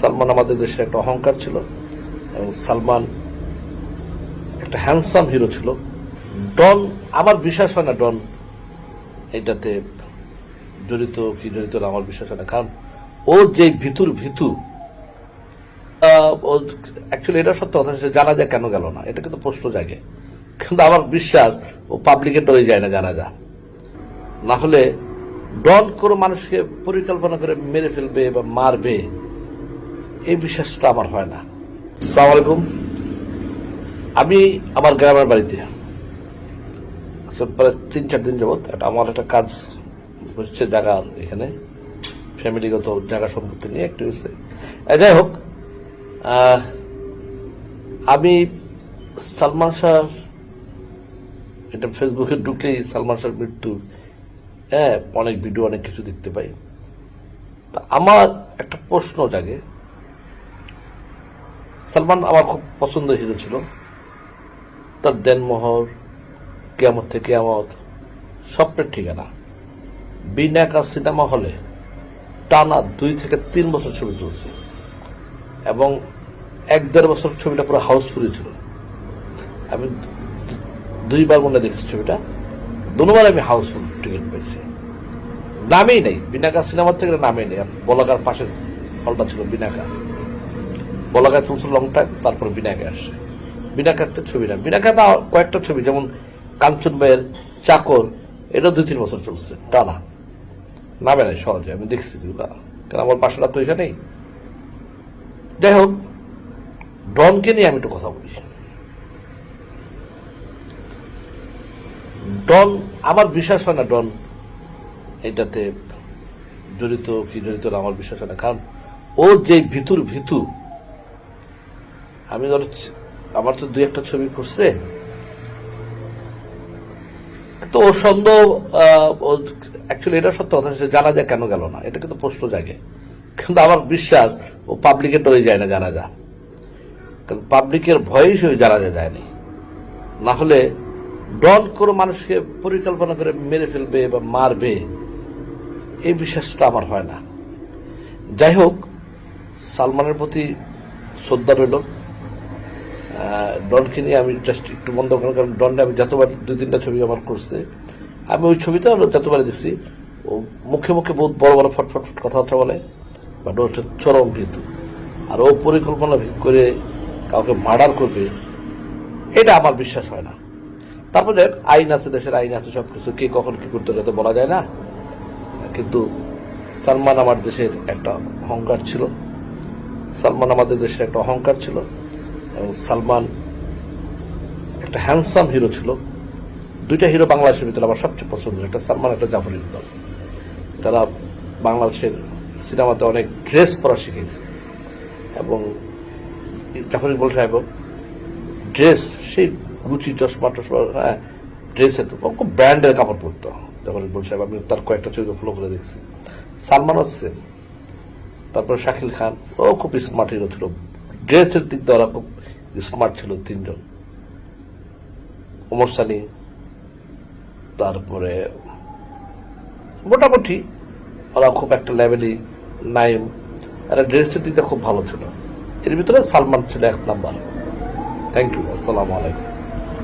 সালমান আমাদের দেশের একটা অহংকার ছিল এবং সালমান একটা হ্যান্ডসাম হিরো ছিল। ডন, আমার বিশ্বাস হয় না ডন এটাতে জড়িত কি জড়িত না, আমার বিশ্বাস হয় না। কারণ ও যে ভিতুর ভিতু অ্যাকচুয়ালি এটা সত্য কথা জানা যায় কেন গেল না। এটা কিন্তু প্রশ্ন জাগে। কিন্তু আমার বিশ্বাস, ও পাবলিকের ডরে যায় না জানা যা। না হলে ডন কোনো মানুষকে পরিকল্পনা করে মেরে ফেলবে বা মারবে এই বিশ্বাসটা আমার হয় না। সালাম আলাইকুম। আমি আমার গ্রামের বাড়িতে প্রায় তিন, চার দিন যাবত একটা আমার একটা কাজ হচ্ছে জায়গা এখানে, ফ্যামিলিগত জায়গা সম্পত্তি নিয়ে একটু হয়েছে। যাই হোক আমি সালমান শাহ, এটা ফেসবুকে ঢুকলেই সালমান শাহর মৃত্যুর হ্যাঁ অনেক ভিডিও অনেক কিছু দেখতে পাই। তা আমার একটা প্রশ্ন জাগে সালমান আমার খুব পছন্দের হিরো ছিল। তার দেনমোহর, কেয়ামত থেকে কেয়ামত, স্বপ্নের ঠিকানা। বিনাকা সিনেমা হলে টানা দুই থেকে তিন বছর ছবি চলছে এবং এক দেড় বছর ছবিটা পুরো হাউসফুলই ছিল। আমি দুইবার মনে দেখছি ছবিটা। দুবার আমি হাউসফুল টিকিট পেয়েছি নামেই নেই। বিনাকা সিনেমার থেকে নামেই নেই। বলাকার পাশে হলটা ছিল বিনাকা বলাকায় চলছে লংটা তারপর বিনাকে আসছে বিনাকাতে ছবি না। বিনাকাতে কয়েকটা ছবি, যেমন কাঞ্চন ভাইয়ের চাকর এটা দুই তিন বছর চলছে, টানা। নামে নাই, সহজে, আমি দেখছি এগুলা। কারণ আমার বাসাটা তো এখানেই যাই হোক, ডনকে নিয়ে আমি একটু কথা বলি। ডন, আমার বিশ্বাস হয় না ডন এটাতে জড়িত কি জড়িত না, আমার বিশ্বাস হয় না। কারণ ও যে ভিতুর ভিতু আমি ধরো আমার তো দুই একটা ছবি করছে তো ওর সন্দেহ এটা সত্য কথা জানা যায় কেন গেল না। এটা কিন্তু প্রশ্ন জাগে। কিন্তু আমার বিশ্বাস, ও পাবলিকের ডরে যায় না, জানা যা কারণ পাবলিকের ভয়েই সে জানা যায় যায়নি। না হলে ডন কোনো মানুষকে পরিকল্পনা করে মেরে ফেলবে বা মারবে, এই বিশ্বাসটা আমার হয় না। যাই হোক, সালমানের প্রতি শ্রদ্ধা রইল। ডনকে নিয়ে আমি জাস্ট একটু বন্ধ করার কারণ ডনটা আমি যতবার দুই তিনটা ছবি আমার করছে, আমি ওই ছবিটা যতবার দেখছি, ও মুখে মুখে বহুত বড় বড় ফটফট ফট কথাবার্তা বলে বাট ও হচ্ছে চরম ভীতু আর ও পরিকল্পনা করে কাউকে মার্ডার করবে, এটা আমার বিশ্বাস হয় না। তারপর দেখ আইন আছে, দেশের আইন আছে সব কিছু কে কখন কি করতে হবে বলা যায় না। কিন্তু সালমান আমার দেশের একটা অহংকার ছিল। সালমান আমাদের দেশের একটা অহংকার ছিল। সালমান একটা হ্যান্ডসাম হিরো ছিল। দুইটা হিরো বাংলাদেশের ভিতরে আমার সবচেয়ে পছন্দের, একটা সালমান, একটা জাফর ইকবাল। তারা বাংলাদেশের সিনেমাতে অনেক ড্রেস পরা শিখেছে। এবং জাফর ইকবাল সাহেব ড্রেস সেই গুচি চশমা, টশমা হ্যাঁ ড্রেসে তো খুব ব্র্যান্ডের কাপড় পরতো। জাফর ইকবাল সাহেব, আমি তার কয়েকটা ছবি ফলো করে দেখছি। সালমান হচ্ছে তারপর শাকিল খান, ও খুব স্মার্ট হিরো ছিল। ড্রেসের দিক দিয়ে ওরা খুব স্মার্ট ছিল তিনজন। ওমর সানি, তারপরে মোটামুটি ওরা খুব একটা লেভেলি নাইম আর ড্রেসের দিকটা খুব ভালো ছিল। এর ভিতরে সালমান ছিল এক নাম্বার থ্যাংক ইউ আসসালামু আলাইকুম।